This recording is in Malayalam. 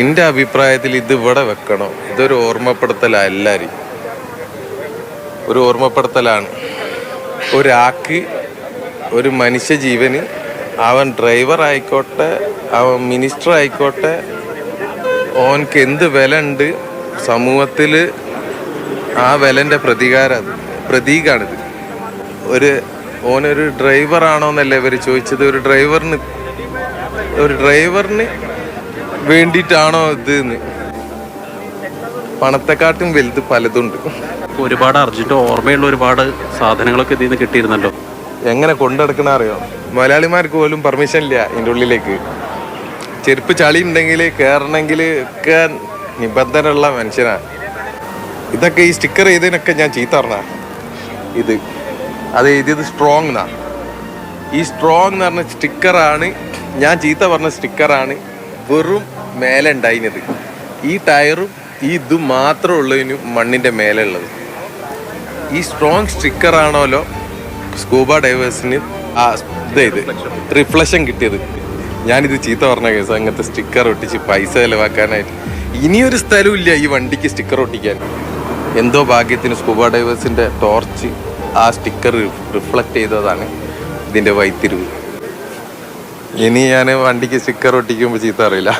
എന്റെ അഭിപ്രായത്തിൽ ഇത് ഇവിടെ വെക്കണം. ഇതൊരു ഓർമ്മപ്പെടുത്തലാണ് എല്ലാവരും ഒരു ഓർമ്മപ്പെടുത്തലാണ്. ഒരാൾക്ക് ഒരു മനുഷ്യ ജീവന് അവൻ ഡ്രൈവർ ആയിക്കോട്ടെ അവൻ മിനിസ്റ്റർ ആയിക്കോട്ടെ ഓനക്ക് എന്ത് വില ഉണ്ട് സമൂഹത്തിൽ ആ വിലന്റെ പ്രതികാര പ്രതീകാണിത്. ഒരു ഓനൊരു ഡ്രൈവറാണോ എന്നല്ലേ ഇവർ ചോദിച്ചത്? ഒരു ഡ്രൈവറിന് ഒരു ഡ്രൈവറിന് വേണ്ടിയിട്ടാണോ ഇത് പണത്തെക്കാട്ടും വലുത് പലതുണ്ട്. ഒരുപാട് അർജന്റ് ഓർമ്മയുള്ള ഒരുപാട് സാധനങ്ങളൊക്കെ ഇതിൽ നിന്ന് കിട്ടിയിരുന്നല്ലോ. എങ്ങനെ കൊണ്ടെടുക്കണ അറിയോ? മലയാളിമാർക്ക് പോലും പെർമിഷൻ ഇല്ല ഇതിന്റെ ഉള്ളിലേക്ക്. ചെരുപ്പ് ചളി ഉണ്ടെങ്കിൽ കയറണമെങ്കിൽ ഒക്കെ നിബന്ധനയുള്ള മനുഷ്യനാ. ഇതൊക്കെ ഈ സ്റ്റിക്കർ ചെയ്തതിനൊക്കെ ഞാൻ ചീത്ത പറഞ്ഞ? ഇത്. അത് എഴുതിയത് സ്ട്രോങ് എന്നാ ഈ സ്ട്രോങ് എന്ന് പറഞ്ഞ സ്റ്റിക്കറാണ് ഞാൻ ചീത്ത പറഞ്ഞ സ്റ്റിക്കറാണ് വെറും മേലെ ഉണ്ടായിരുന്നത് ഈ ടയറും ഈ ഇതും മാത്രമേ ഉള്ളതിനും മണ്ണിന്റെ മേലെ ഉള്ളത് ഈ സ്ട്രോങ് സ്റ്റിക്കർ ആണോലോ സ്കൂബ ഡൈവേഴ്സിന് ആ ഇതായത് ഇത് റിഫ്ലക്ഷൻ കിട്ടിയത്. ഞാനിത് ചീത്ത പറഞ്ഞ കേസ്. അങ്ങനത്തെ സ്റ്റിക്കർ ഒട്ടിച്ച് പൈസ ചിലവാക്കാനായിട്ട്. ഇനിയൊരു സ്ഥലമില്ല ഈ വണ്ടിക്ക് സ്റ്റിക്കർ ഒട്ടിക്കാൻ. എന്തോ ഭാഗ്യത്തിന് സ്കൂബ ഡൈവേഴ്സിന്റെ ടോർച്ച് ആ സ്റ്റിക്കർ റിഫ്ലക്റ്റ് ചെയ്തതാണ് ഇതിന്റെ വൈത്തിരിവ്. ഇനി ഞാൻ വണ്ടിക്ക് സ്റ്റിക്കർ ഒട്ടിക്കുമ്പോൾ ചീത്ത അറിയില്ല